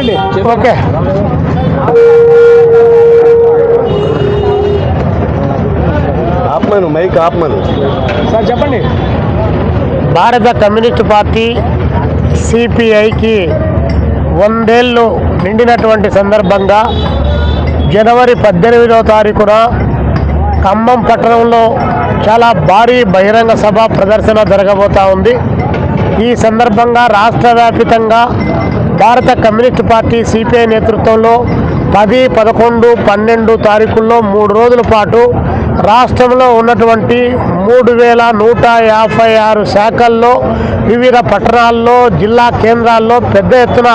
అండి ఓకే. ఆపమను మైక్ ఆపమను. సార్ చెప్పండి. భారత కమ్యూనిస్టు పార్టీ సిపిఐకి వందేళ్ళు నిండినటువంటి సందర్భంగా జనవరి పద్దెనిమిదవ తారీఖున ఖమ్మం పట్టణంలో చాలా భారీ బహిరంగ సభ ప్రదర్శన జరగబోతా ఉంది. ఈ సందర్భంగా రాష్ట్ర వ్యాపితంగా భారత కమ్యూనిస్ట్ పార్టీ సిపిఐ నేతృత్వంలో పది పదకొండు పన్నెండు తారీఖుల్లో మూడు రోజుల పాటు రాష్ట్రంలో ఉన్నటువంటి మూడు వేల నూట యాభై ఆరు శాఖల్లో వివిధ పట్టణాల్లో జిల్లా కేంద్రాల్లో పెద్ద ఎత్తున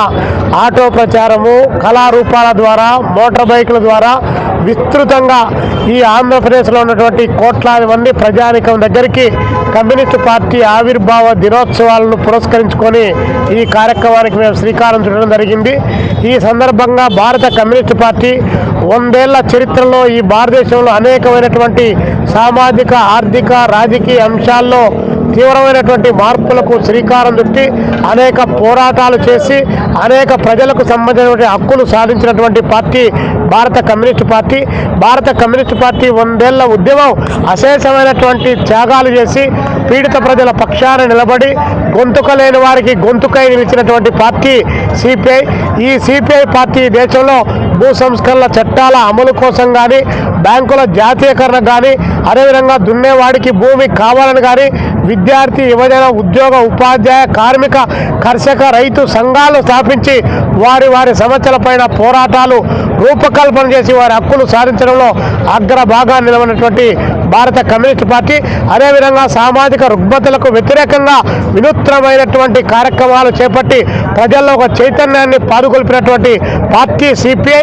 ఆటో ప్రచారము కళారూపాల ద్వారా మోటార్ బైకుల ద్వారా విస్తృతంగా ఈ ఆంధ్రప్రదేశ్లో ఉన్నటువంటి కోట్లాది మంది ప్రజానికం దగ్గరికి కమ్యూనిస్టు పార్టీ ఆవిర్భావ దినోత్సవాలను పురస్కరించుకొని ఈ కార్యక్రమానికి మేము శ్రీకారం చుట్టడం జరిగింది. ఈ సందర్భంగా భారత కమ్యూనిస్టు పార్టీ వందేళ్ళ చరిత్రలో ఈ భారతదేశంలో అనేకమైనటువంటి సామాజిక ఆర్థిక రాజకీయ అంశాల్లో తీవ్రమైనటువంటి మార్పులకు శ్రీకారం చుట్టి అనేక పోరాటాలు చేసి అనేక ప్రజలకు సంబంధించినటువంటి హక్కులు సాధించినటువంటి పార్టీ భారత కమ్యూనిస్టు పార్టీ. భారత కమ్యూనిస్టు పార్టీ వందేళ్ళ ఉద్యమం అశేషమైనటువంటి త్యాగాలు చేసి పీడిత ప్రజల పక్షాన నిలబడి గొంతుక లేని వారికి గొంతుకై నిలిచినటువంటి పార్టీ సిపిఐ. ఈ సిపిఐ పార్టీ దేశంలో భూ సంస్కరణల చట్టాల అమలు కోసం కానీ బ్యాంకుల జాతీయకరణ కానీ అదేవిధంగా దున్నేవాడికి భూమి కావాలని కానీ విద్యార్థి యువజన ఉద్యోగ ఉపాధ్యాయ కార్మిక కర్షక రైతు సంఘాలు స్థాపించి వారి వారి సమస్యల పైన పోరాటాలు రూపకల్పన చేసి వారి హక్కులు సాధించడంలో అగ్రభాగాన్ని నిలబడినటువంటి భారత కమ్యూనిస్ట్ పార్టీ అదేవిధంగా సామాజిక రుగ్మతలకు వ్యతిరేకంగా వినూత్నమైనటువంటి కార్యక్రమాలు చేపట్టి ప్రజల్లో ఒక చైతన్యాన్ని పాదుకొల్పినటువంటి పార్టీ సిపిఐ.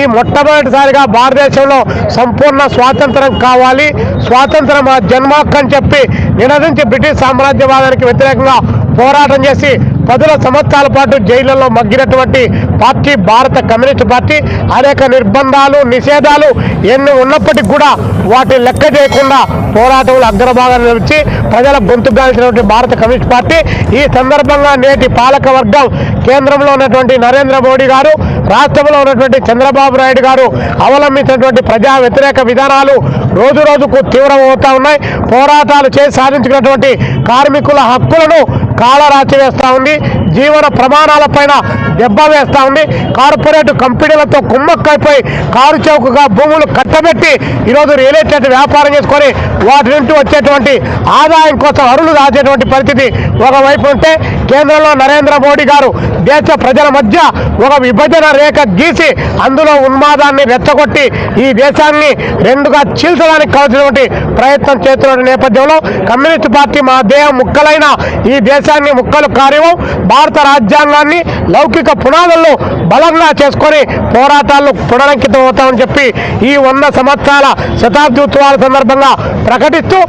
ఈ మొట్టమొదటిసారిగా భారతదేశంలో సంపూర్ణ స్వాతంత్రం కావాలి. స్వాతంత్రం మా జన్మహక్కు అని చెప్పి నినదించి బ్రిటిష్ సామ్రాజ్యవాదానికి వ్యతిరేకంగా పోరాటం చేసి పదుల సంవత్సరాల పాటు జైళ్ళలో మగ్గినటువంటి పార్టీ భారత కమ్యూనిస్ట్ పార్టీ అనేక నిర్బంధాలు నిషేధాలు ఎన్ని ఉన్నప్పటికీ కూడా వాటిని లెక్క చేయకుండా పోరాటంలో అగ్రభాగాన్ని నిలిచి ప్రజల గొంతుగాల్చినటువంటి భారత కమ్యూనిస్ట్ పార్టీ ఈ సందర్భంగా నేటి పాలక వర్గం కేంద్రంలో ఉన్నటువంటి నరేంద్ర మోడీ గారు రాష్ట్రంలో ఉన్నటువంటి చంద్రబాబు నాయుడు గారు అవలంబించినటువంటి ప్రజా వ్యతిరేక విధానాలు రోజు రోజుకు తీవ్రమవుతా ఉన్నాయి. పోరాటాలు చేసి సాధించుకున్నటువంటి కార్మికుల హక్కులను కాళరాచి వేస్తూ ఉంది. జీవన ప్రమాణాలపైన దెబ్బ వేస్తూ ఉంది. కార్పొరేట్ కంపెనీలతో కుమ్మక్కైపోయి కారు చౌకగా భూములు కట్టబెట్టి ఈరోజు రియల్ ఎస్టేట్ వ్యాపారం చేసుకొని వాటి నుండి వచ్చేటువంటి ఆదాయం కోసం అరులు దాచేటువంటి పరిస్థితి ఒకవైపు ఉంటే కేంద్రంలో నరేంద్ర మోడీ గారు దేశ ప్రజల మధ్య ఒక విభజన రేఖ గీసి అందులో ఉన్మాదాన్ని రెచ్చగొట్టి ఈ దేశాన్ని రెండుగా చీల్చడానికి కావాల్సినటువంటి ప్రయత్నం చేస్తున్న నేపథ్యంలో కమ్యూనిస్ట్ పార్టీ మా దేహం ముక్కలైన ఈ దేశాన్ని ముక్కలు కార్యవం భారత రాజ్యాంగాన్ని లౌకిక పునాదుల్లో బలంగా చేసుకొని పోరాటాలు పునరంకితం అవుతామని చెప్పి ఈ వంద సంవత్సరాల శతాబ్ది ఉత్సవాల సందర్భంగా ప్రకటిస్తూ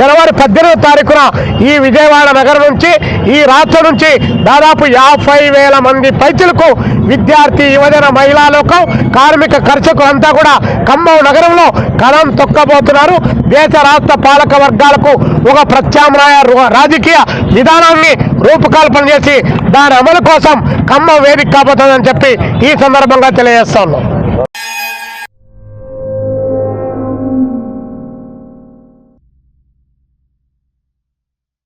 జనవరి పద్దెనిమిది తారీఖున ఈ విజయవాడ నగరం నుంచి ఈ రాష్ట్రం నుంచి దాదాపు యాభై వేల మంది పైచులకు విద్యార్థి యువజన మహిళా లోకం కార్మిక కర్షకులంతా కూడా ఖమ్మం నగరంలో కలం తొక్కబోతున్నారు. దేశ రాష్ట్ర పాలక వర్గాలకు ఒక ప్రత్యామ్నాయ రాజకీయ విధానాన్ని రూపకల్పన చేసి దాని అమలు కోసం ఖమ్మం వేదిక కాబోతుందని చెప్పి ఈ సందర్భంగా తెలియజేస్తా